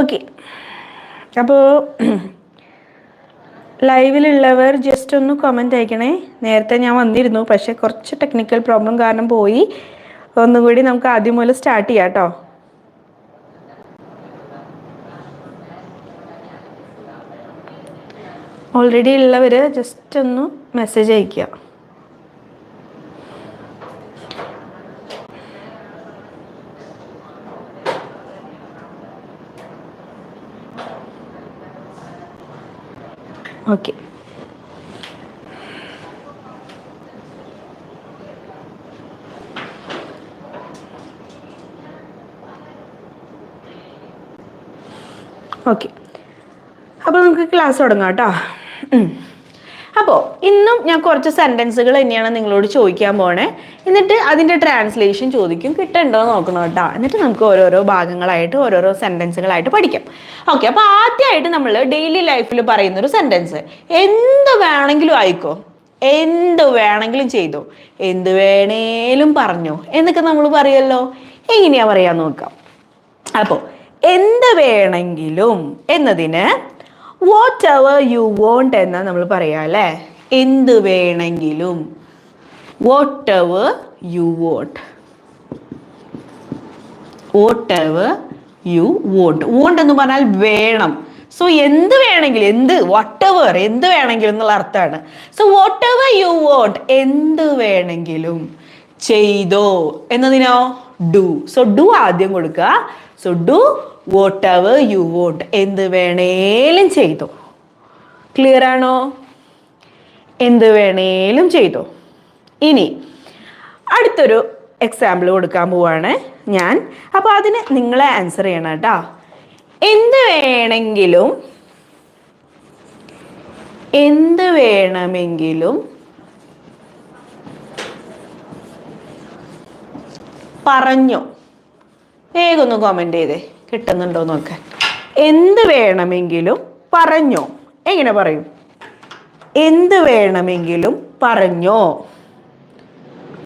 Okay അപ്പോൾ ലൈവിലുള്ളവർ just ഒന്ന് comment അയക്കണേ. നേരത്തെ ഞാൻ വന്നിരുന്നു പക്ഷേ കുറച്ച് ടെക്നിക്കൽ പ്രോബ്ലം കാരണം പോയി. ഒന്നും കൂടി നമുക്ക് ആദ്യം മുതൽ സ്റ്റാർട്ട് ചെയ്യാം കേട്ടോ. ഓൾറെഡി ഉള്ളവർ ജസ്റ്റ് ഒന്ന് മെസ്സേജ് അയയ്ക്കുക ഓക്കെ. ഓക്കെ. അപ്പോൾ നമുക്ക് ക്ലാസ് തുടങ്ങാം കേട്ടോ. ഇന്നും ഞാൻ കുറച്ച് സെന്റൻസുകൾ തന്നെയാണ് നിങ്ങളോട് ചോദിക്കാൻ പോണേ. എന്നിട്ട് അതിന്റെ ട്രാൻസ്ലേഷൻ ചോദിക്കും. കിട്ടണ്ടോ നോക്കണം കേട്ടോ. എന്നിട്ട് നമുക്ക് ഓരോരോ ഭാഗങ്ങളായിട്ട് ഓരോരോ സെന്റൻസുകളായിട്ട് പഠിക്കാം. ഓക്കെ അപ്പോൾ ആദ്യമായിട്ട് നമ്മൾ ഡെയിലി ലൈഫിൽ പറയുന്ന ഒരു സെന്റൻസ് എന്ത് വേണമെങ്കിലും ആയിക്കോ. എന്ത് വേണമെങ്കിലും ചെയ്തോ. എന്ത് വേണേലും പറഞ്ഞോ. എന്നൊക്കെ നമ്മൾ പറയുമല്ലോ എങ്ങനെയാ പറയാൻ നോക്കാം അപ്പോൾ എന്ത് വേണമെങ്കിലും എന്നതിന് വാട്ട് എവർ യു വോണ്ട് എന്നാ നമ്മൾ പറയാം അല്ലേ? എന്ത് വേണമെങ്കിലും. Whatever you what whatever you want want എന്ന് പറഞ്ഞാൽ വേണം. സോ എന്ത് വേണമെങ്കിലും എന്ത് വട്ട് എവർ എന്ത് വേണമെങ്കിലും എന്നുള്ള അർത്ഥമാണ്. So whatever you want എന്ത് വേണമെങ്കിലും ചെയ്തോ. എന്നതിനോ? ഡു സോ ഡു ആദ്യം കൊടുക്കുക. So do whatever you want എന്ത് വേണേലും ചെയ്തോ. ക്ലിയർ ആണോ? എന്ത് വേണേലും ചെയ്തു. ഇനി അടുത്തൊരു എക്സാമ്പിൾ കൊടുക്കാൻ പോവാണ് ഞാൻ. അപ്പോൾ അതിന് നിങ്ങളെ ആൻസർ ചെയ്യണം കേട്ടോ. എന്ത് വേണമെങ്കിലും എന്ത് വേണമെങ്കിലും പറഞ്ഞു. വേഗം ഒന്ന് കോമെന്റ് ചെയ്തേ. കിട്ടുന്നുണ്ടോ നോക്കാൻ എന്ത് വേണമെങ്കിലും പറഞ്ഞോ. എങ്ങനെ പറയും? എന്ത് വേണമെങ്കിലും പറഞ്ഞോ.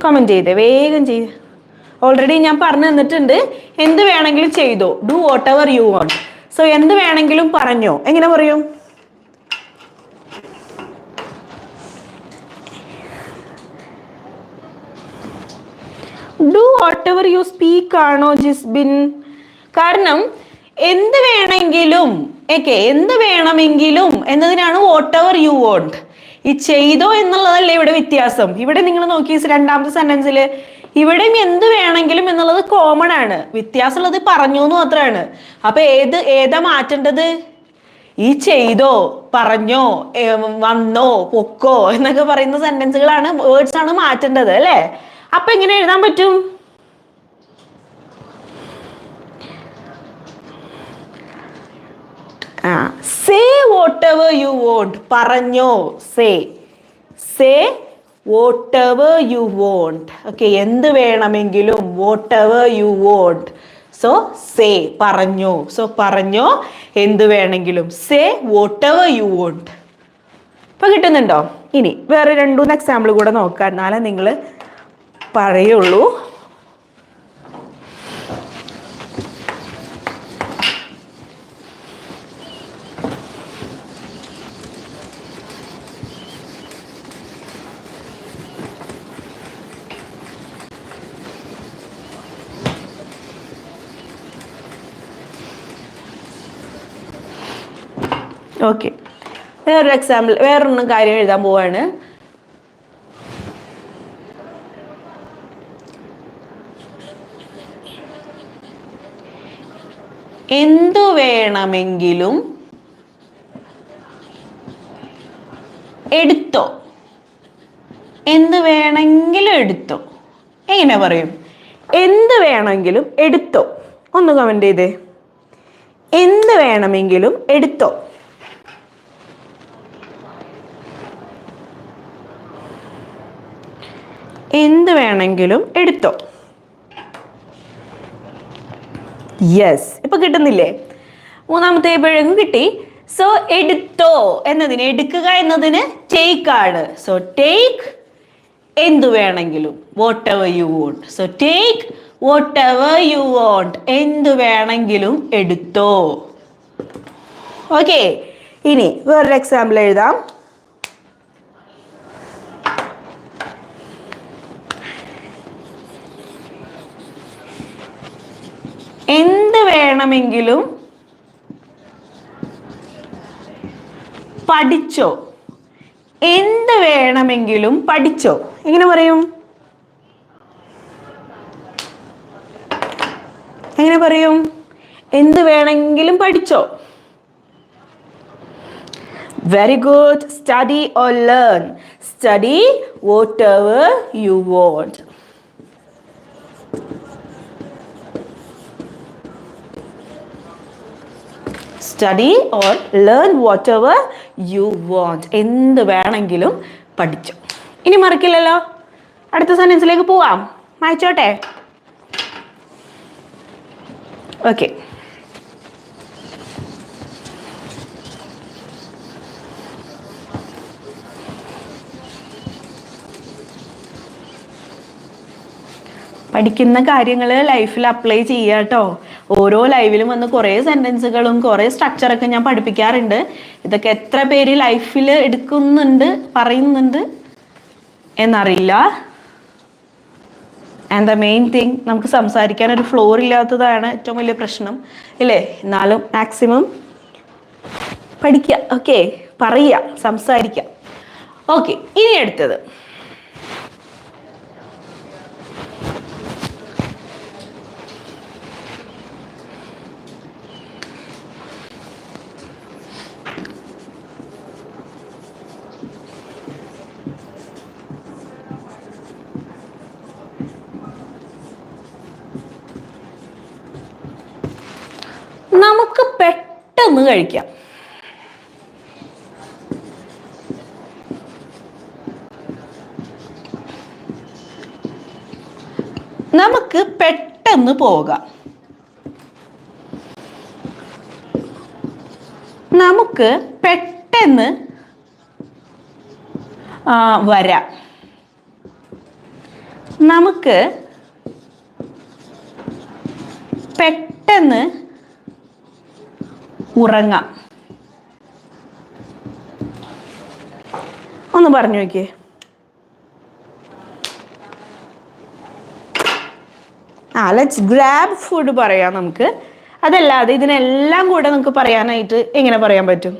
കമന്റ് ചെയ്തേ വേഗം ചെയ്ത് ഓൾറെഡി ഞാൻ പറഞ്ഞു തന്നിട്ടുണ്ട്. എന്ത് വേണമെങ്കിലും ചെയ്തോ. Do whatever you want so എന്ത് വേണമെങ്കിലും പറഞ്ഞോ. എങ്ങനെ പറയും? Do whatever you speak ആണോ ജിസ്ബിൻ? കാരണം എന്ത് വേണമെങ്കിലും ഓക്കെ എന്ത് വേണമെങ്കിലും എന്നതിനാണ് വാട്ട് എവർ യു വോണ്ട് ഈ ചെയ്തോ എന്നുള്ളതല്ലേ ഇവിടെ വ്യത്യാസം. ഇവിടെ നിങ്ങൾ നോക്കി രണ്ടാമത്തെ സെന്റൻസിൽ ഇവിടെയും എന്ത് വേണമെങ്കിലും എന്നുള്ളത് കോമൺ ആണ്. വ്യത്യാസമുള്ളത് പറഞ്ഞു എന്ന് മാത്രമാണ് അപ്പൊ ഏത് ഏതാ മാറ്റേണ്ടത്? ഈ ചെയ്തോ പറഞ്ഞോ വന്നോ പൊക്കോ എന്നൊക്കെ പറയുന്ന സെന്റൻസുകളാണ് വേർഡ്സ് ആണ് മാറ്റേണ്ടത് അല്ലേ? അപ്പൊ എങ്ങനെ എഴുതാൻ പറ്റും? സേ വോട്ട് യു വോണ്ട് പറഞ്ഞോ. Say say what you want okay എന്ത് വേണമെങ്കിലും whatever you want so say പറഞ്ഞോ. സോ പറഞ്ഞോ. എന്ത് വേണമെങ്കിലും. Say whatever you want ഇപ്പൊ കിട്ടുന്നുണ്ടോ? ഇനി വേറെ രണ്ടൂന്ന് എക്സാമ്പിൾ കൂടെ നോക്കാം. എന്നാലേ നിങ്ങൾ പറയുള്ളൂ. ഓക്കെ വേറൊരു എക്സാമ്പിൾ വേറൊന്നും കാര്യം എഴുതാൻ പോവാണ്. എന്തു വേണമെങ്കിലും എടുത്തോ. എന്ത് വേണമെങ്കിലും എടുത്തോ. എങ്ങനെ പറയും? എന്ത് വേണമെങ്കിലും എടുത്തോ. ഒന്ന് കമന്റ് ചെയ്തേ. എന്ത് വേണമെങ്കിലും എടുത്തോ. എന്ത് വേണമെങ്കിലും എടുത്തോ. യെസ് ഇപ്പൊ കിട്ടുന്നില്ലേ? മൂന്നാമത്തെ എപ്പോഴും കിട്ടി. സോ എടുത്തോ എന്നതിന് എടുക്കുക എന്നതിന് ടേക്ക് ആണ്. സോ ടേക്ക് എന്തു വേണമെങ്കിലും whatever you want so take whatever you want എന്തു വേണമെങ്കിലും എടുത്തോ. ഓക്കെ ഇനി വേറൊരു എക്സാമ്പിൾ എഴുതാം എന്ത് വേണമെങ്കിലും പഠിച്ചോ. എന്ത് വേണമെങ്കിലും പഠിച്ചോ. എങ്ങനെ പറയും? എങ്ങനെ പറയും? എന്ത് വേണമെങ്കിലും പഠിച്ചോ. Very good study or learn study whatever you want study or learn whatever you want എന്ത് വേണമെങ്കിലും പഠിച്ചു. ഇനി മറക്കില്ലല്ലോ. അടുത്ത സെന്റൻസിലേക്ക് പോവാം. വായിച്ചോട്ടെ. ഓക്കെ പഠിക്കുന്ന കാര്യങ്ങൾ ലൈഫിൽ അപ്ലൈ ചെയ്യാട്ടോ. ഓരോ ലൈവിലും വന്ന് കുറേ സെന്റൻസുകളും കുറേ സ്ട്രക്ചറൊക്കെ ഞാൻ പഠിപ്പിക്കാറുണ്ട്. ഇതൊക്കെ എത്ര പേര് ലൈഫിൽ എടുക്കുന്നുണ്ട് പറയുന്നുണ്ട് എന്നറിയില്ല. ആൻഡ് ദ മെയിൻ തിങ് നമുക്ക് സംസാരിക്കാൻ ഒരു ഫ്ലോർ ഇല്ലാത്തതാണ് ഏറ്റവും വലിയ പ്രശ്നം. ഇല്ലേ? എന്നാലും മാക്സിമം പഠിക്കുക ഓക്കെ പറയുക സംസാരിക്കുക ഓക്കെ ഇനി അടുത്തത് നമുക്ക് പെട്ടെന്ന് കഴിക്കാം നമുക്ക് പെട്ടെന്ന് പോകാം. നമുക്ക് പെട്ടെന്ന് വരാം. നമുക്ക് പെട്ടെന്ന് ഉറങ്ങാം. ഒന്ന് പറഞ്ഞു നോക്കിയേ. ആ ലെറ്റ്സ് ഗ്രാബ് ഫുഡ് പറയാം നമുക്ക്. അതല്ലാതെ ഇതിനെല്ലാം കൂടെ നമുക്ക് പറയാനായിട്ട് എങ്ങനെ പറയാൻ പറ്റും?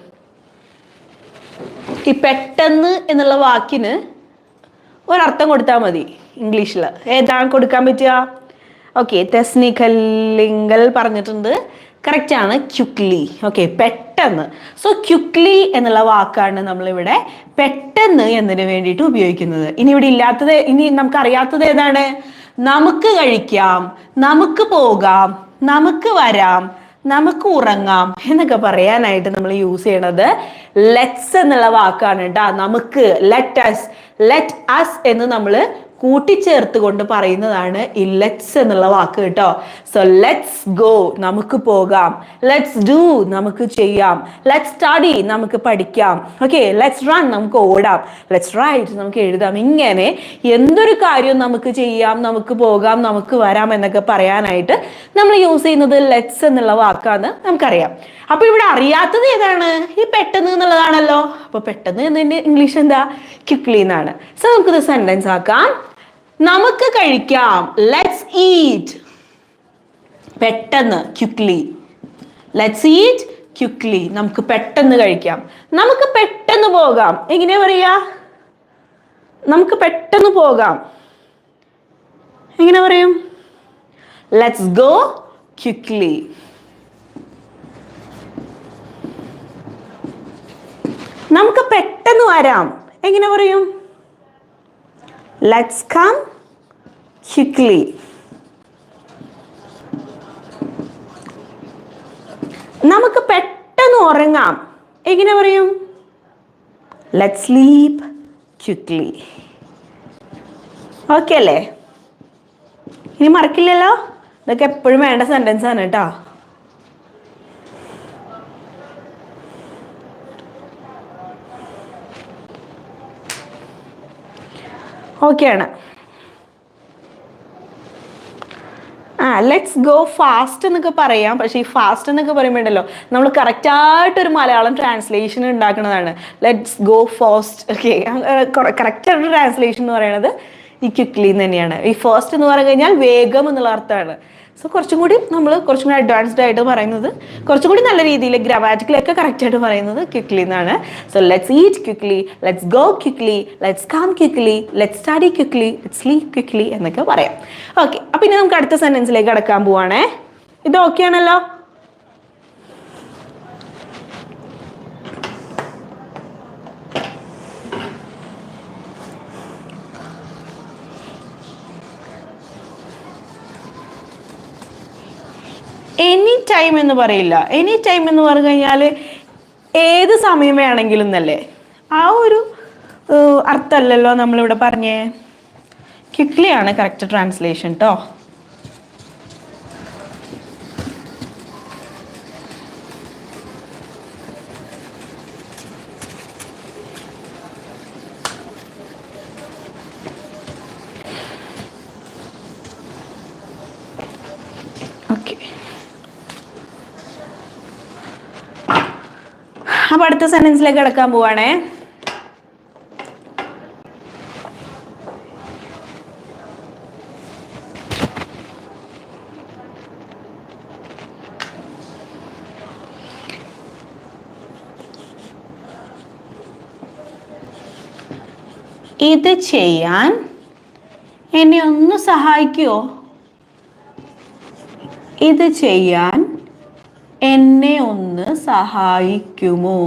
ഈ പെട്ടെന്ന് എന്നുള്ള വാക്കിന് ഒരർത്ഥം കൊടുത്താൽ മതി ഇംഗ്ലീഷിൽ ഏതാണ് കൊടുക്കാൻ പറ്റുക? ഓക്കെ തെസ്നിക്കല്ലിങ്കൽ പറഞ്ഞിട്ടുണ്ട്. കറക്റ്റ് ആണ്. ക്യുക്ലി ഓക്കെ പെട്ടെന്ന്. സോ ക്യുക്ലി എന്നുള്ള വാക്കാണ് നമ്മളിവിടെ പെട്ടെന്ന് എന്നതിന് വേണ്ടിയിട്ട് ഉപയോഗിക്കുന്നത്. ഇനി ഇവിടെ ഇല്ലാത്തത് ഇനി നമുക്ക് അറിയാത്തത് ഏതാണ്? നമുക്ക് കഴിക്കാം നമുക്ക് പോകാം നമുക്ക് വരാം നമുക്ക് ഉറങ്ങാം എന്നൊക്കെ പറയാനായിട്ട് നമ്മൾ യൂസ് ചെയ്യണത് ലെറ്റ്സ് എന്നുള്ള വാക്കാണ് കേട്ടോ നമുക്ക് ലെറ്റ് അസ് ലെറ്റ് അസ് എന്ന് നമ്മൾ കൂട്ടിച്ചേർത്ത് കൊണ്ട് പറയുന്നതാണ് ഈ ലെറ്റ്സ് എന്നുള്ള വാക്ക് കേട്ടോ. സോ ലെറ്റ്സ് ഗോ നമുക്ക് പോകാം. ലെറ്റ്സ് ഡു നമുക്ക് ചെയ്യാം. ലെറ്റ്സ് സ്റ്റഡി നമുക്ക് പഠിക്കാം. ഓക്കെ ലെറ്റ്സ് റൺ നമുക്ക് ഓടാം. ലെറ്റ്സ് റൈറ്റ് നമുക്ക് എഴുതാം. ഇങ്ങനെ എന്തൊരു കാര്യവും നമുക്ക് ചെയ്യാം നമുക്ക് പോകാം നമുക്ക് വരാം എന്നൊക്കെ പറയാനായിട്ട് നമ്മൾ യൂസ് ചെയ്യുന്നത് ലെറ്റ്സ് എന്നുള്ള വാക്കാണ് നമുക്കറിയാം. അപ്പൊ ഇവിടെ അറിയാത്തത് ഏതാണ്? ഈ പെട്ടെന്ന് എന്നുള്ളതാണല്ലോ. അപ്പൊ പെട്ടെന്ന് എന്നതിന്റെ ഇംഗ്ലീഷ് എന്താ? ക്വിക്ലി എന്നാണ്. സോ നമുക്കിത് സെന്റൻസ് ആക്കാം. നമുക്ക് കഴിക്കാം. ലെറ്റ്സ് ഈറ്റ് പെട്ടെന്ന് ക്യുക്ലി ലെറ്റ്സ് ഈറ്റ് ക്യുക്ലി നമുക്ക് പെട്ടെന്ന് കഴിക്കാം. നമുക്ക് പെട്ടെന്ന് പോകാം. എങ്ങനെയാ പറയാ? നമുക്ക് പെട്ടെന്ന് പോകാം. എങ്ങനെ പറയും? ലെറ്റ്സ് ഗോ ക്യുക്ലി നമുക്ക് പെട്ടെന്ന് വരാം. എങ്ങനെ പറയും? ലെറ്റ്സ് കം ക്വിക്ലി നമുക്ക് പെട്ടെന്ന് ഉറങ്ങാം. എങ്ങനെ പറയും? ലെറ്റ് സ്ലീപ്പ് ക്വിക്ലി ഓക്കെ അല്ലേ? ഇനി മറക്കില്ലല്ലോ? ഇതൊക്കെ എപ്പോഴും വേണ്ട സെന്റൻസ് ആണ് കേട്ടോ. ഓക്കെയാണ്. ആ ലെറ്റ്സ് ഗോ ഫാസ്റ്റ് എന്നൊക്കെ പറയാം. പക്ഷേ ഈ ഫാസ്റ്റ് എന്നൊക്കെ പറയുമ്പോഴല്ലോ നമ്മൾ കറക്റ്റായിട്ടൊരു മലയാളം ട്രാൻസ്ലേഷൻ ഉണ്ടാക്കുന്നതാണ്. ലെറ്റ്സ് ഗോ ഫാസ്റ്റ് ഓക്കെ കറക്റ്റായിട്ട് ട്രാൻസ്ലേഷൻ എന്ന് പറയുന്നത് ഈ ക്വിക്ലി തന്നെയാണ്. ഈ ഫാസ്റ്റ് എന്ന് പറഞ്ഞു കഴിഞ്ഞാൽ വേഗം എന്നുള്ള അർത്ഥമാണ്. സോ കുറച്ചും കൂടി നമ്മൾ കുറച്ചും കൂടി അഡ്വാൻസ്ഡ് ആയിട്ട് പറയുന്നത് കുറച്ചും കൂടി നല്ല രീതിയിൽ ഗ്രാമാറ്റിക്കലൊക്കെ കറക്റ്റ് ആയിട്ട് പറയുന്നത് ക്വിക്ലി എന്നാണ് so let's eat quickly let's go quickly let's come quickly let's study quickly let's sleep quickly എന്നൊക്കെ പറയാം. ഓക്കെ അപ്പം ഇനി നമുക്ക് അടുത്ത സെന്റൻസിലേക്ക് കടക്കാൻ പോവാണേ. ഇത് ഓക്കെ ആണല്ലോ? എനി ടൈം എന്ന് പറയില്ല. എനി ടൈം എന്ന് പറഞ്ഞു കഴിഞ്ഞാൽ ഏത് സമയം വേണമെങ്കിലും എന്നല്ലേ? ആ ഒരു അർത്ഥമല്ലല്ലോ നമ്മളിവിടെ പറഞ്ഞേ. ക്വിക്ലി കറക്റ്റ് ട്രാൻസ്ലേഷൻ കേട്ടോ ഓക്കെ അപ്പൊ അടുത്ത സെന്റൻസിലേക്ക് കിടക്കാൻ പോവാണേ. ഇത് ചെയ്യാൻ എന്നെ ഒന്ന് സഹായിക്കോ? ഇത് ചെയ്യാൻ എന്നെ ഒന്ന് സഹായിക്കുമോ?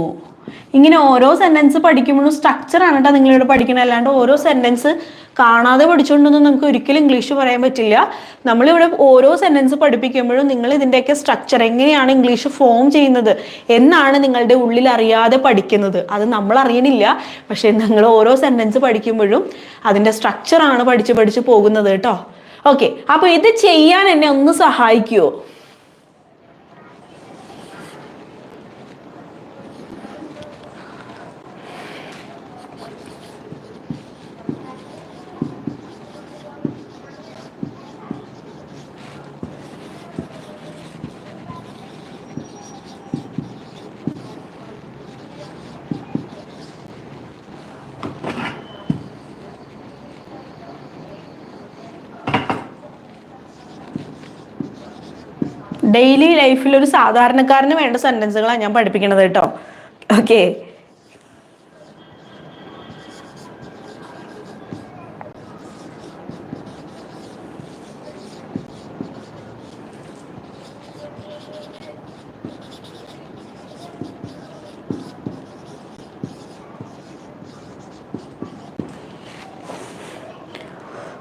ഇങ്ങനെ ഓരോ സെന്റൻസ് പഠിക്കുമ്പോഴും സ്ട്രക്ചർ ആണ് കേട്ടോ നിങ്ങളിവിടെ പഠിക്കണം. അല്ലാണ്ട് ഓരോ സെന്റൻസ് കാണാതെ പഠിച്ചുകൊണ്ടൊന്നും നമുക്ക് ഒരിക്കലും ഇംഗ്ലീഷ് പറയാൻ പറ്റില്ല. നമ്മളിവിടെ ഓരോ സെന്റൻസ് പഠിപ്പിക്കുമ്പോഴും നിങ്ങൾ ഇതിന്റെയൊക്കെ സ്ട്രക്ചർ എങ്ങനെയാണ് ഇംഗ്ലീഷ് ഫോം ചെയ്യുന്നത്? എന്നാണ് നിങ്ങളുടെ ഉള്ളിൽ അറിയാതെ പഠിക്കുന്നത്. അത് നമ്മൾ അറിയണില്ല. പക്ഷേ നിങ്ങൾ ഓരോ സെന്റൻസ് പഠിക്കുമ്പോഴും അതിന്റെ സ്ട്രക്ചറാണ് പഠിച്ച് പഠിച്ച് പോകുന്നത് കേട്ടോ ഓക്കെ അപ്പോൾ ഇത് ചെയ്യാൻ എന്നെ ഒന്ന് സഹായിക്കുമോ ഡെയിലി ലൈഫിൽ ഒരു സാധാരണക്കാരന് വേണ്ട സെന്റൻസുകളാണ് ഞാൻ പഠിപ്പിക്കുന്നത് കേട്ടോ. ഓക്കെ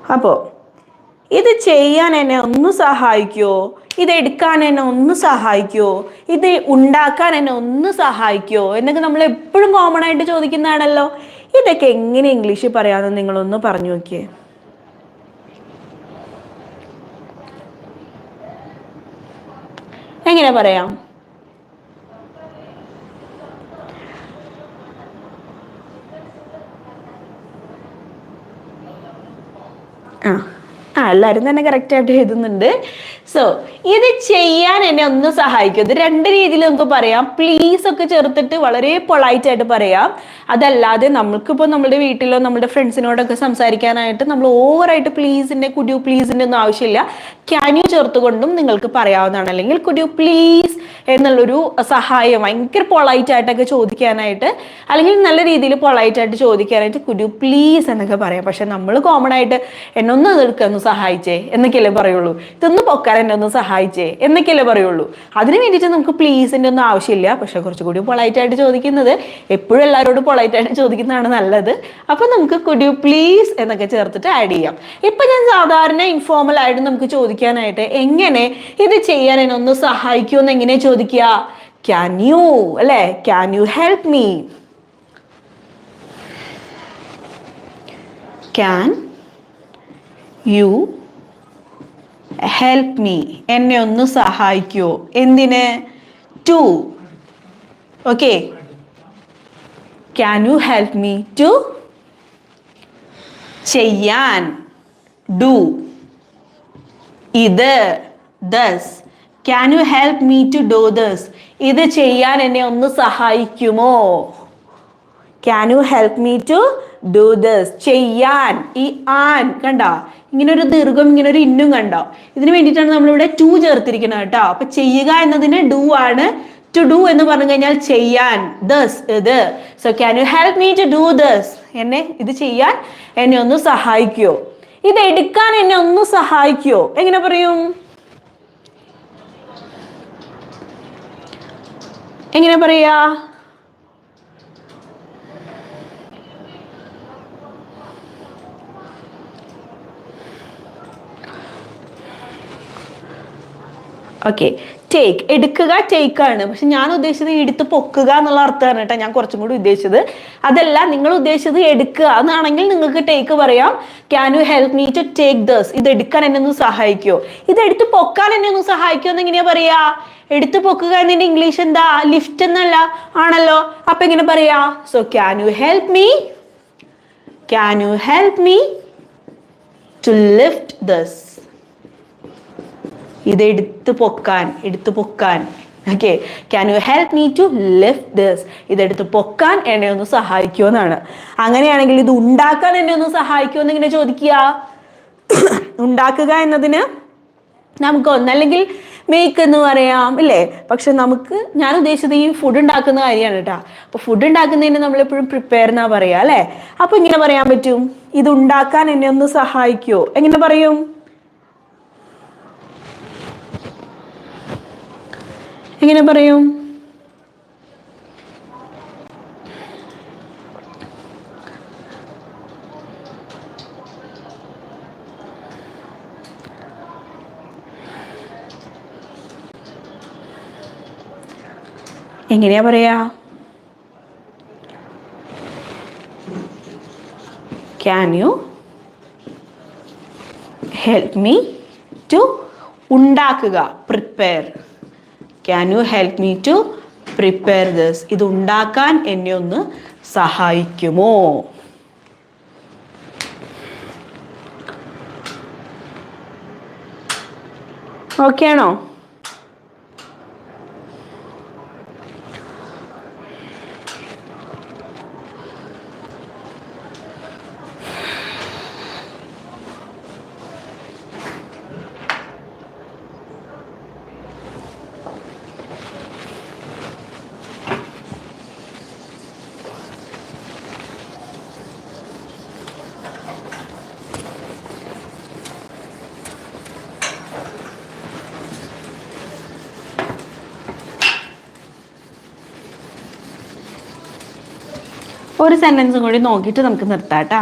അപ്പോൾ ഇത് ചെയ്യാൻ എന്നെ ഒന്ന് സഹായിക്കുമോ ഇത് എടുക്കാൻ എന്നെ ഒന്ന് സഹായിക്കുമോ ഇത് ഉണ്ടാക്കാൻ എന്നെ ഒന്ന് സഹായിക്കുമോ എന്നൊക്കെ നമ്മൾ എപ്പോഴും കോമൺ ആയിട്ട് ചോദിക്കുന്നതാണല്ലോ. ഇതൊക്കെ എങ്ങനെ ഇംഗ്ലീഷിൽ പറയാമെന്ന് നിങ്ങളൊന്ന് പറഞ്ഞു നോക്കിയേ. എങ്ങനെ പറയാം ആ ആ എല്ലാവരും തന്നെ കറക്റ്റ് ആയിട്ട് എഴുതുന്നുണ്ട്. സോ ഇത് ചെയ്യാൻ എന്നെ ഒന്ന് സഹായിക്കും ഇത് രണ്ട് രീതിയിൽ നമുക്ക് പറയാം. പ്ലീസ് ഒക്കെ ചേർത്തിട്ട് വളരെ പൊളൈറ്റ് ആയിട്ട് പറയാം. അതല്ലാതെ നമ്മൾക്കിപ്പോൾ നമ്മുടെ വീട്ടിലോ നമ്മുടെ ഫ്രണ്ട്സിനോടൊക്കെ സംസാരിക്കാനായിട്ട് നമ്മൾ ഓവറായിട്ട് പ്ലീസിന്റെ കുടിയു പ്ലീസിന്റെ ഒന്നും ആവശ്യമില്ല. ക്യാൻ യു ചേർത്തുകൊണ്ടും നിങ്ങൾക്ക് പറയാവുന്നതാണ്. അല്ലെങ്കിൽ കുടിയു പ്ലീസ് എന്നുള്ളൊരു സഹായം ഭയങ്കര പൊളൈറ്റ് ആയിട്ടൊക്കെ ചോദിക്കാനായിട്ട് അല്ലെങ്കിൽ നല്ല രീതിയിൽ പൊളൈറ്റ് ആയിട്ട് ചോദിക്കാനായിട്ട് കുടിയു പ്ലീസ് എന്നൊക്കെ പറയാം. പക്ഷെ നമ്മൾ കോമൺ ആയിട്ട് എന്നൊന്നും എടുക്കുക ഒന്ന് സഹായിച്ചേ എന്നൊക്കെയല്ലേ പറയുള്ളൂ. ഇതൊന്ന് പൊക്കാൻ എന്നെ ഒന്ന് സഹായിച്ചേ എന്നൊക്കെയല്ലേ പറയുള്ളൂ. അതിന് വേണ്ടിയിട്ട് നമുക്ക് പ്ലീസിന്റെ ഒന്നും ആവശ്യമില്ല. പക്ഷെ കുറച്ചുകൂടി പൊളൈറ്റ് ആയിട്ട് ചോദിക്കുന്നത് എപ്പോഴും എല്ലാവരോടും പൊളൈറ്റ് ആയിട്ട് ചോദിക്കുന്നതാണ് നല്ലത്. അപ്പം നമുക്ക് കുഡ് യു പ്ലീസ് എന്നൊക്കെ ചേർത്തിട്ട് ആഡ് ചെയ്യാം. ഇപ്പം ഞാൻ സാധാരണ ഇൻഫോർമൽ ആയിട്ട് നമുക്ക് ചോദിക്കാനായിട്ട് എങ്ങനെ ഇത് ചെയ്യാൻ എന്നെ ഒന്ന് സഹായിക്കുമെന്ന് എങ്ങനെ ചോദിക്കുക? ക്യാൻ യു അല്ലേ? Can you help me can you help me എന്നെ ഒന്ന് സഹായിക്കുമോ എന്തിന്? To okay can you help me to ചെയ്യാൻ. ഡു ഇത്. This can you help me to do this ഇത് ചെയ്യാൻ എന്നെ ഒന്ന് സഹായിക്കുമോ? Can you help me to do this ചെയ്യാൻ. ഈ ആൻ. കണ്ടോ? ഇങ്ങനെ ഒരു ദീർഘം ഇങ്ങനെ ഒരു ഇന്നും കണ്ടോ? ഇതിന് വേണ്ടിയിട്ടാണ് നമ്മളിവിടെ ടു ചേർത്തിരിക്കുന്നത് കേട്ടോ. അപ്പൊ ചെയ്യുക എന്നതിന് ഡു ആണ് ടു ഡു എന്ന് പറഞ്ഞു കഴിഞ്ഞാൽ ചെയ്യാൻ. ദസ് ഇത്. So can you help me to do this എന്നെ ഇത് ചെയ്യാൻ എന്നെ ഒന്ന് സഹായിക്കുമോ ഇത് എടുക്കാൻ എന്നെ ഒന്ന് സഹായിക്കുമോ എങ്ങനെ പറയും? എങ്ങനെ പറയാ? ഓക്കെ ടേക്ക് എടുക്കുക ടേക്ക് ആണ്. പക്ഷെ ഞാൻ ഉദ്ദേശിച്ചത് എടുത്ത് പൊക്കുക എന്നുള്ള അർത്ഥമാണ് കേട്ടോ ഞാൻ കുറച്ചും കൂടി ഉദ്ദേശിച്ചത്. അതല്ല നിങ്ങൾ ഉദ്ദേശിച്ചത് എടുക്കുക. എന്നാണെങ്കിൽ നിങ്ങൾക്ക് ടേക്ക് പറയാം. Can you help me to take this ഇത് എടുക്കാൻ എന്നെ ഒന്ന് സഹായിക്കുമോ ഇത് എടുത്ത് പൊക്കാൻ എന്നെ ഒന്ന് സഹായിക്കുമോ എന്ന് എങ്ങനെയാ പറയാ? എടുത്ത് പൊക്കുക എന്നതിന്റെ ഇംഗ്ലീഷ് എന്താ? ലിഫ്റ്റ് എന്നല്ല ആണല്ലോ. അപ്പൊ എങ്ങനെ പറയാ? So can you help me can you help me to lift this ഇത് എടുത്ത് പൊക്കാൻ എടുത്ത് പൊക്കാൻ. Okay can you help me to lift this ഇതെടുത്ത് പൊക്കാൻ എന്നെ ഒന്ന് സഹായിക്കുമോ എന്നാണ് അങ്ങനെയാണെങ്കിൽ ഇത് ഉണ്ടാക്കാൻ എന്നെ ഒന്ന് സഹായിക്കുമോ എന്ന് ഇങ്ങനെ ചോദിക്കുക. ഉണ്ടാക്കുക എന്നതിന് നമുക്ക് ഒന്നല്ലെങ്കിൽ മേക്ക് എന്ന് പറയാം അല്ലേ പക്ഷെ നമുക്ക് ഞാൻ ഉദ്ദേശിച്ചത് ഈ ഫുഡ് ഉണ്ടാക്കുന്ന കാര്യമാണ് കേട്ടോ അപ്പൊ ഫുഡ് ഉണ്ടാക്കുന്നതിന് നമ്മളെപ്പോഴും പ്രിപ്പയർ എന്നാ പറയാ അല്ലേ? അപ്പൊ ഇങ്ങനെ പറയാൻ പറ്റും. ഇത് ഉണ്ടാക്കാൻ എന്നെ ഒന്ന് സഹായിക്കുമോ എങ്ങനെ പറയും? എങ്ങനെ പറയും? എങ്ങനെയാ പറയാ? Can you help me to ഉണ്ടാക്കുക prepare can you help me to prepare this ഇത് ഉണ്ടാക്കാൻ എന്നെ ഒന്ന് സഹായിക്കുമോ? ഓക്കെ ആണോ? ഒരു സെന്റൻസും കൂടി നോക്കിയിട്ട് നമുക്ക് നിർത്താം കേട്ടോ.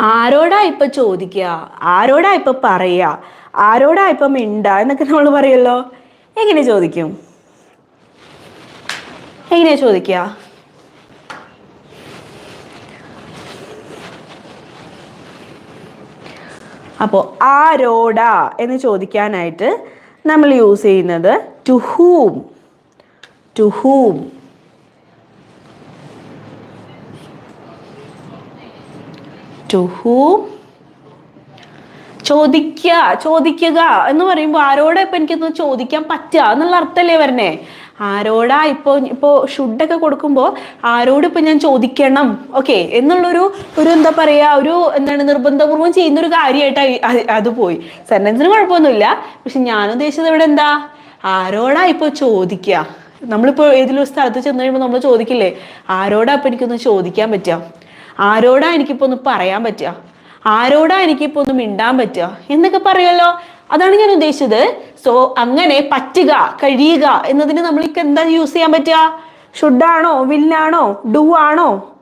ആരോടാ ഇപ്പൊ ചോദിക്കുക? ആരോടാ ഇപ്പൊ പറയുക ആരോടാ ഇപ്പൊ മിണ്ട? എന്നൊക്കെ നമ്മൾ പറയല്ലോ. എങ്ങനെ ചോദിക്കും? എങ്ങനെയാ ചോദിക്കുക? അപ്പോൾ ആരോടാ എന്ന് ചോദിക്കാനായിട്ട് നമ്മൾ യൂസ് ചെയ്യുന്നത് to whom to whom to whom ചോദിക്കുക ചോദിക്കുക എന്ന് പറയുമ്പോൾ ആരോടാ ഇപ്പൊ എനിക്കൊന്ന് ചോദിക്കാൻ പറ്റുക എന്നുള്ള അർത്ഥമല്ലേ വരണേ? ആരോടാ ഇപ്പോൾ ഇപ്പോൾ ഷുഡൊക്കെ കൊടുക്കുമ്പോൾ ആരോട് ഇപ്പം ഞാൻ ചോദിക്കണം? ഓക്കെ എന്നുള്ളൊരു ഒരു എന്താ പറയുക ഒരു എന്താണ് നിർബന്ധപൂർവം ചെയ്യുന്ന ഒരു കാര്യമായിട്ട് അത് പോയി. സെന്റൻസിന് കുഴപ്പമൊന്നുമില്ല. പക്ഷെ ഞാൻ ഉദ്ദേശിച്ചത് ഇവിടെ എന്താ? ആരോടാ ഇപ്പോൾ ചോദിക്കുക നമ്മളിപ്പോൾ ഏതെങ്കിലും ഒരു സ്ഥലത്ത് ചെന്ന് കഴിയുമ്പോൾ നമ്മൾ ചോദിക്കില്ലേ? ആരോടാ ഇപ്പം എനിക്കൊന്ന് ചോദിക്കാൻ പറ്റുക? ആരോടാ എനിക്കിപ്പോൾ ഒന്ന് പറയാൻ പറ്റുക? ആരോടാ എനിക്കിപ്പോൾ ഒന്ന് മിണ്ടാൻ പറ്റുക? എന്നൊക്കെ പറയുമല്ലോ. അതാണ് ഞാൻ ഉദ്ദേശിച്ചത്. സോ അങ്ങനെ പറ്റുക കഴിയുക എന്നതിന് നമ്മൾക്ക് എന്താ യൂസ് ചെയ്യാൻ പറ്റുക? ഷുഡാണോ വില്ലാണോ ഡു ആണോ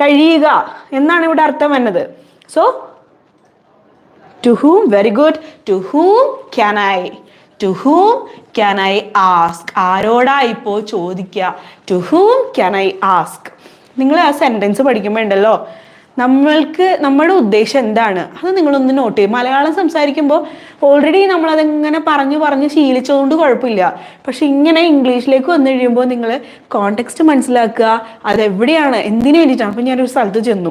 കഴിയുക എന്നാണ് ഇവിടെ അർത്ഥം വന്നത്. So to whom very good to whom can I to whom can I ask ആരോടാ ഇപ്പോൾ ചോദിക്കുക? To whom can I ask നിങ്ങൾ ആ സെന്റൻസ് പഠിക്കുമ്പോൾ ഉണ്ടല്ലോ നമ്മൾക്ക് നമ്മുടെ ഉദ്ദേശം എന്താണ്? അത് നിങ്ങളൊന്ന് നോട്ട് ചെയ്യും. മലയാളം സംസാരിക്കുമ്പോൾ ഓൾറെഡി നമ്മളതെങ്ങനെ പറഞ്ഞു പറഞ്ഞ് ശീലിച്ചതുകൊണ്ട് കുഴപ്പമില്ല. പക്ഷെ ഇങ്ങനെ ഇംഗ്ലീഷിലേക്ക് വന്നു കഴിയുമ്പോൾ നിങ്ങൾ കോണ്ടെക്സ്റ്റ് മനസ്സിലാക്കുക അതെവിടെയാണ് എന്തിനു വേണ്ടിയിട്ടാണ്? അപ്പം ഞാനൊരു സ്ഥലത്ത് ചെന്നു.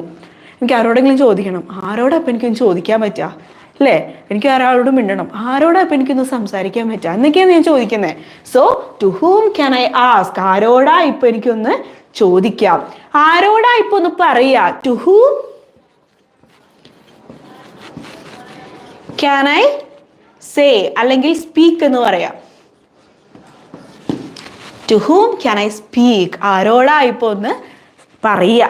എനിക്ക് ആരോടെങ്കിലും ചോദിക്കണം. ആരോടാ അപ്പം എനിക്കൊന്ന് ചോദിക്കാൻ പറ്റുക അല്ലേ? എനിക്ക് ഒരാളോട് മിണ്ടണം. ആരോടാ അപ്പം എനിക്കൊന്ന് സംസാരിക്കാൻ പറ്റുക എന്നൊക്കെയാണ് ഞാൻ ചോദിക്കുന്നത് so to whom can I ask ആരോടാ ഇപ്പം എനിക്കൊന്ന് ചോദിക്കാം. ആരോടാ ഇപ്പൊ ഒന്ന് പറയാ? To who can I say അല്ലെങ്കിൽ സ്പീക്ക് എന്ന് പറയാം? To whom can I speak ആരോടാ ഇപ്പൊ ഒന്ന് പറയാ?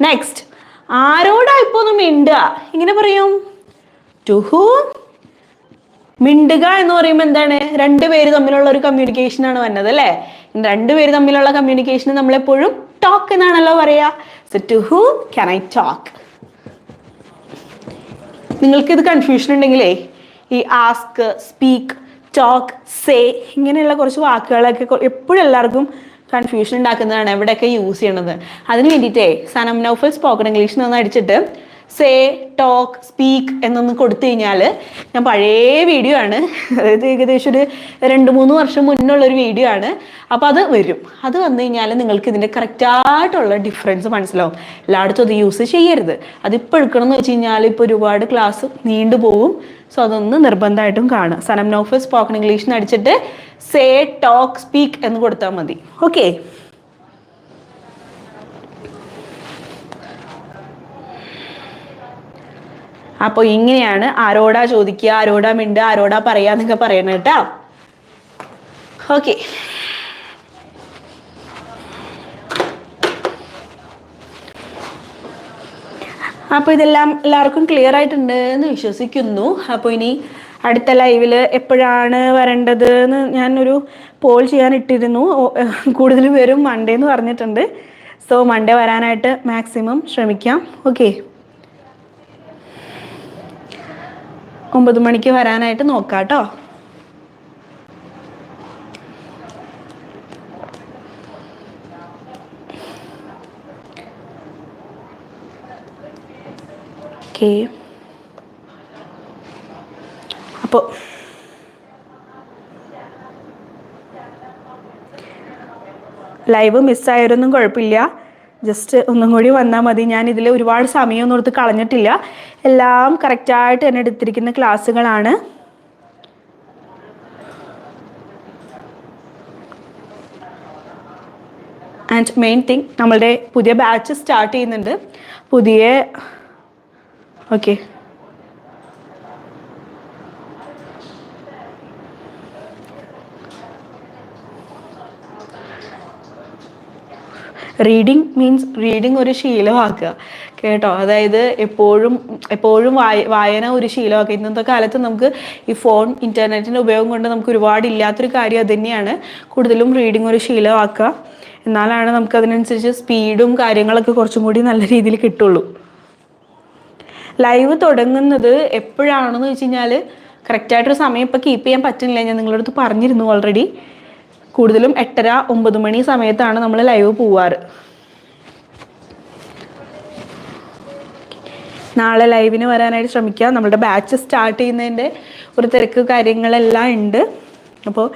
നെക്സ്റ്റ് ആരോടാ ഇപ്പൊ ഒന്ന് മിണ്ടുക ഇങ്ങനെ പറയും. ടു ഹൂം മിണ്ടുക എന്ന് പറയുമ്പോൾ എന്താണ്? രണ്ടുപേര് തമ്മിലുള്ള ഒരു കമ്മ്യൂണിക്കേഷൻ ആണ് വന്നത് അല്ലേ? രണ്ടുപേര് തമ്മിലുള്ള കമ്മ്യൂണിക്കേഷൻ നമ്മളെപ്പോഴും ടോക്ക് എന്നാണല്ലോ പറയാ. So to who can I talk നിങ്ങൾക്ക് ഇത് കൺഫ്യൂഷൻ ഉണ്ടെങ്കിലേ ഈ ആസ്ക് സ്പീക്ക് ടോക്ക് സേ ഇങ്ങനെയുള്ള കുറച്ച് വാക്കുകളൊക്കെ എപ്പോഴും എല്ലാവർക്കും കൺഫ്യൂഷൻ ഉണ്ടാക്കുന്നതാണ് എവിടെയൊക്കെ യൂസ് ചെയ്യണത്. അതിന് വേണ്ടിയിട്ടേ സനം നൗഫൽ സ്പോക്കൺ ഇംഗ്ലീഷ് നിന്ന് അടിച്ചിട്ട് സേ ടോക്ക് സ്പീക്ക് എന്നൊന്ന് കൊടുത്തു കഴിഞ്ഞാൽ ഞാൻ പഴയ വീഡിയോ ആണ്. അതായത് ഏകദേശം ഒരു രണ്ട് മൂന്ന് വർഷം മുന്നുള്ളൊരു വീഡിയോ ആണ്. അപ്പോൾ അത് വരും. അത് വന്നു കഴിഞ്ഞാൽ നിങ്ങൾക്ക് ഇതിന്റെ കറക്റ്റായിട്ടുള്ള ഡിഫറൻസ് മനസ്സിലാവും. എല്ലായിടത്തും അത് യൂസ് ചെയ്യരുത്. അതിപ്പോൾ എടുക്കണം എന്ന് വെച്ച് കഴിഞ്ഞാൽ ഇപ്പോൾ ഒരുപാട് ക്ലാസ് നീണ്ടു പോകും സോ അതൊന്ന് നിർബന്ധമായിട്ടും കാണുക. സനം നോഫ് സ്പോക്കൺ ഇംഗ്ലീഷിന് അടിച്ചിട്ട് സേ ടോക്ക് സ്പീക്ക് എന്ന് കൊടുത്താൽ മതി. ഓക്കെ അപ്പോൾ ഇങ്ങനെയാണ് ആരോടാ ചോദിക്കുക ആരോടാ മിണ്ടുക ആരോടാ പറയാ എന്നൊക്കെ പറയണ കേട്ടോ. ഓക്കെ അപ്പോൾ ഇതെല്ലാം എല്ലാവർക്കും ക്ലിയർ ആയിട്ടുണ്ട് എന്ന് വിശ്വസിക്കുന്നു. അപ്പോൾ ഇനി അടുത്ത ലൈവിൽ എപ്പോഴാണ് വരേണ്ടത് എന്ന് ഞാനൊരു പോൾ ചെയ്യാൻ ഇട്ടിരുന്നു. കൂടുതൽ പേരും മൺഡേ എന്ന് പറഞ്ഞിട്ടുണ്ട്. സോ മൺഡേ വരാനായിട്ട് മാക്സിമം ശ്രമിക്കാം. ഓക്കെ ഒമ്പത് മണിക്ക് വരാനായിട്ട് നോക്കാട്ടോ. കേട്ടോ അപ്പോൾ ലൈവ് മിസ്സായവരൊന്നും കുഴപ്പമില്ല. ജസ്റ്റ് ഒന്നും കൂടി വന്നാൽ മതി. ഞാൻ ഇതിൽ ഒരുപാട് സമയമൊന്നും എടുത്ത് കളഞ്ഞിട്ടില്ല. എല്ലാം കറക്റ്റായിട്ട് തന്നെ എടുത്തിരിക്കുന്ന ക്ലാസ്സുകളാണ്. ആൻഡ് മെയിൻ തിങ് നമ്മളുടെ പുതിയ ബാച്ച് സ്റ്റാർട്ട് ചെയ്യുന്നുണ്ട്. പുതിയ ഓക്കെ റീഡിങ് മീൻസ് റീഡിങ് ഒരു ശീലമാക്കുക. കേട്ടോ? അതായത് എപ്പോഴും എപ്പോഴും വായ വായന ഒരു ശീലമാക്കുക. ഇന്നത്തെ കാലത്ത് നമുക്ക് ഈ ഫോൺ ഇന്റർനെറ്റിന്റെ ഉപയോഗം കൊണ്ട് നമുക്ക് ഒരുപാട് ഇല്ലാത്തൊരു കാര്യം അത് തന്നെയാണ്. കൂടുതലും റീഡിങ് ഒരു ശീലമാക്കുക. എന്നാലാണ് നമുക്ക് അതിനനുസരിച്ച് സ്പീഡും കാര്യങ്ങളൊക്കെ കുറച്ചും കൂടി നല്ല രീതിയിൽ കിട്ടുള്ളൂ. ലൈവ് തുടങ്ങുന്നത് എപ്പോഴാണെന്ന് വെച്ച് കഴിഞ്ഞാൽ കറക്റ്റായിട്ടൊരു സമയം ഇപ്പോൾ കീപ്പ് ചെയ്യാൻ പറ്റുന്നില്ല. ഞാൻ നിങ്ങളുടെ അടുത്ത് പറഞ്ഞിരുന്നു ഓൾറെഡി കൂടുതലും എട്ടര ഒമ്പത് മണി സമയത്താണ് നമ്മൾ ലൈവ് പോവാറ്. നാളെ ലൈവിന് വരാനായിട്ട് ശ്രമിക്കുക. നമ്മുടെ ബാച്ച് സ്റ്റാർട്ട് ചെയ്യുന്നതിന്റെ ഒരു തിരക്ക് കാര്യങ്ങളെല്ലാം ഉണ്ട്. അപ്പോൾ